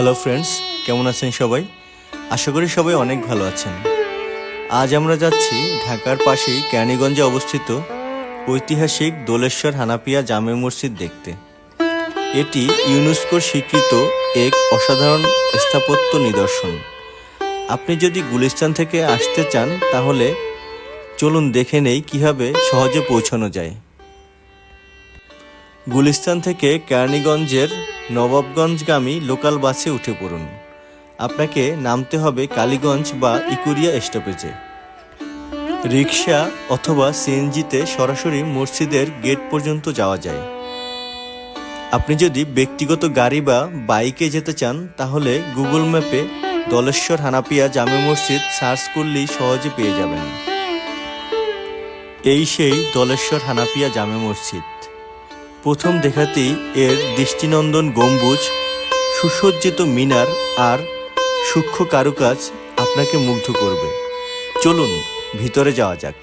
Hello friends কেমন আছেন সবাই? আশা করি সবাই অনেক ভালো আছেন। আজ আমরা যাচ্ছি ঢাকার পাশেই ক্যানিগঞ্জে অবস্থিত ঐতিহাসিক দোলেশ্বর হানাপিয়া জামে মসজিদ দেখতে। এটি ইউনেস্কোর স্বীকৃত এক অসাধারণ স্থাপত্য নিদর্শন। আপনি যদি গুলিস্তান থেকে আসতে চান, তাহলে চলুন দেখে নেই কীভাবে সহজে পৌঁছানো যায়। গুলিস্তান থেকে কেরানীগঞ্জের নবাবগঞ্জগামী লোকাল বাসে উঠে পড়ুন। আপনাকে নামতে হবে কালীগঞ্জ বা ইকুরিয়া স্টপেজে। রিক্সা অথবা সিএনজিতে সরাসরি মসজিদের গেট পর্যন্ত যাওয়া যায়। আপনি যদি ব্যক্তিগত গাড়ি বা বাইকে যেতে চান, তাহলে গুগল ম্যাপে দলেশ্বর হানাপিয়া জামে মসজিদ সার্চ করলেই সহজে পেয়ে যাবেন। এই সেই দলেশ্বর হানাপিয়া জামে মসজিদ। প্রথম দেখাতেই এর দৃষ্টিনন্দন গম্বুজ, সুসজ্জিত মিনার আর সূক্ষ্ম কারুকাজ আপনাকে মুগ্ধ করবে। চলুন, ভিতরে যাওয়া যাক।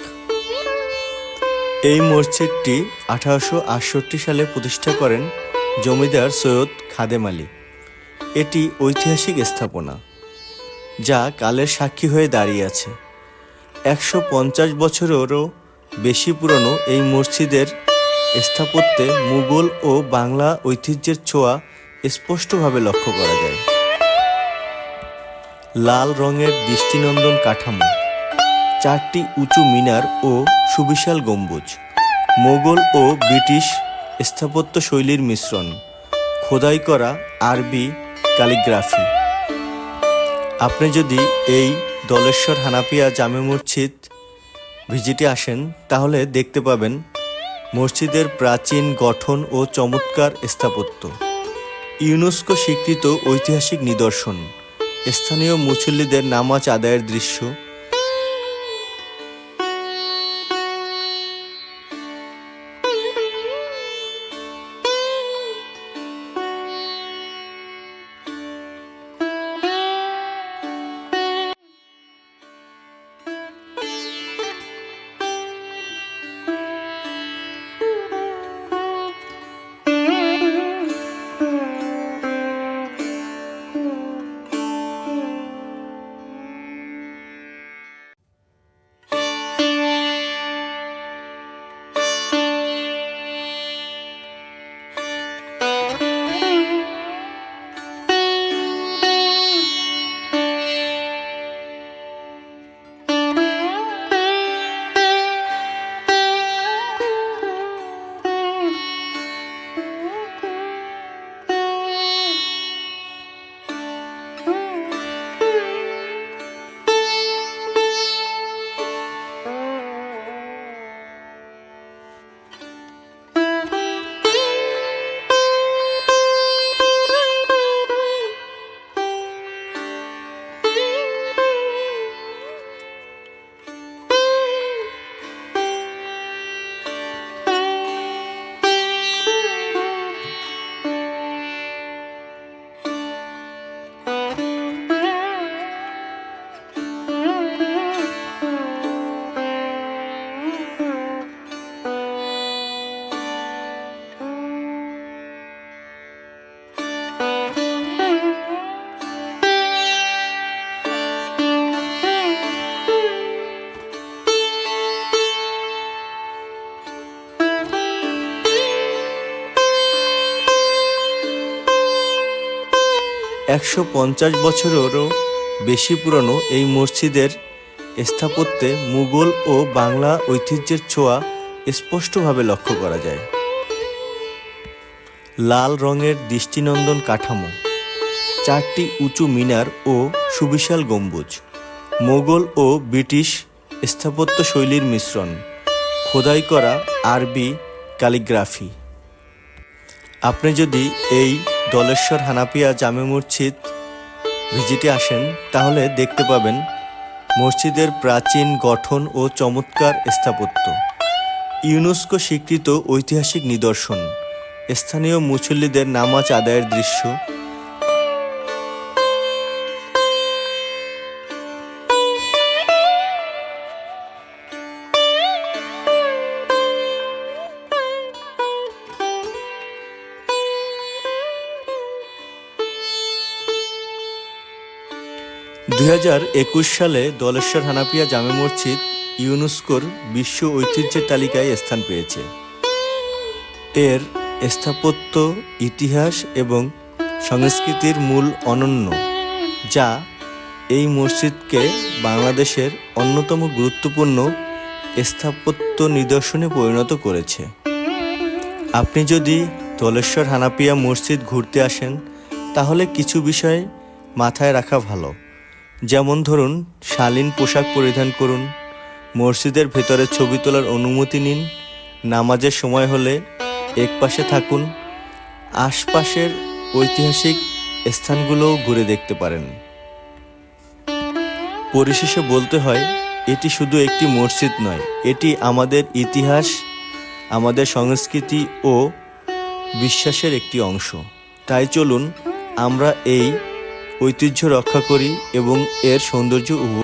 এই মসজিদটি আঠারোশো আটষট্টি সালে প্রতিষ্ঠা করেন জমিদার সৈয়দ খাদেম আলী। এটি ঐতিহাসিক স্থাপনা, যা কালের সাক্ষী হয়ে দাঁড়িয়ে আছে। একশো পঞ্চাশ বছরেরও বেশি পুরনো এই মসজিদের স্থাপত্যে মুঘল ও বাংলা ঐতিহ্যের ছোঁয়া স্পষ্টভাবে লক্ষ্য করা যায়। লাল রঙের দৃষ্টিনন্দন কাঠামো, চারটি উঁচু মিনার ও সুবিশাল গম্বুজ, মোগল ও ব্রিটিশ স্থাপত্য শৈলীর মিশ্রণ, খোদাই করা আরবি ক্যালিগ্রাফি। আপনি যদি এই দলেশ্বর হানাপিয়া জামে মসজিদ ভিজিটে আসেন, তাহলে দেখতে পাবেন মসজিদের প্রাচীন গঠন ও চমৎকার স্থাপত্য। ইউনেস্কো স্বীকৃত ঐতিহাসিক নিদর্শন। স্থানীয় মুসল্লিদের নামাজ আদায়ের দৃশ্য একশো পঞ্চাশ বছরেরও বেশি পুরনো এই মসজিদের স্থাপত্যে মুঘল ও বাংলা ঐতিহ্যের ছোঁয়া স্পষ্টভাবে লক্ষ্য করা যায়। লাল রঙের দৃষ্টিনন্দন কাঠামো, চারটি উঁচু মিনার ও সুবিশাল গম্বুজ, মোগল ও ব্রিটিশ স্থাপত্য শৈলীর মিশ্রণ, খোদাই করা আরবি ক্যালিগ্রাফি। আপনি যদি এই দলেশ্বর, হানাপিয়া, জামে মসজিদ ভিজিটে আসেন, তাহলে দেখতে পাবেন মসজিদের প্রাচীন গঠন ও চমৎকার স্থাপত্য। ইউনেস্কো স্বীকৃত ঐতিহাসিক নিদর্শন। স্থানীয় মুসল্লিদের নামাজ আদায়ের দৃশ্য দু হাজার একুশ সালে দলেশ্বর হানাপিয়া জামে মসজিদ ইউনেস্কোর বিশ্ব ঐতিহ্যের তালিকায় স্থান পেয়েছে। এর স্থাপত্য, ইতিহাস এবং সংস্কৃতির মূল অনন্য, যা এই মসজিদকে বাংলাদেশের অন্যতম গুরুত্বপূর্ণ স্থাপত্য নিদর্শনে পরিণত করেছে। আপনি যদি দলেশ্বর হানাপিয়া মসজিদ ঘুরতে আসেন, তাহলে কিছু বিষয় মাথায় রাখা ভালো। যেমন ধরুন, শালীন পোশাক পরিধান করুন, মসজিদের ভেতরে ছবি তোলার অনুমতি নিন, নামাজের সময় হলে একপাশে থাকুন, আশপাশের ঐতিহাসিক স্থানগুলোও ঘুরে দেখতে পারেন। পরিশেষে বলতে হয়, এটি শুধু একটি মসজিদ নয়, এটি আমাদের ইতিহাস, আমাদের সংস্কৃতি ও বিশ্বাসের একটি অংশ। তাই চলুন, আমরা এই ঐতিহ্য রক্ষা করি এবং এর সৌন্দর্য উপভোগ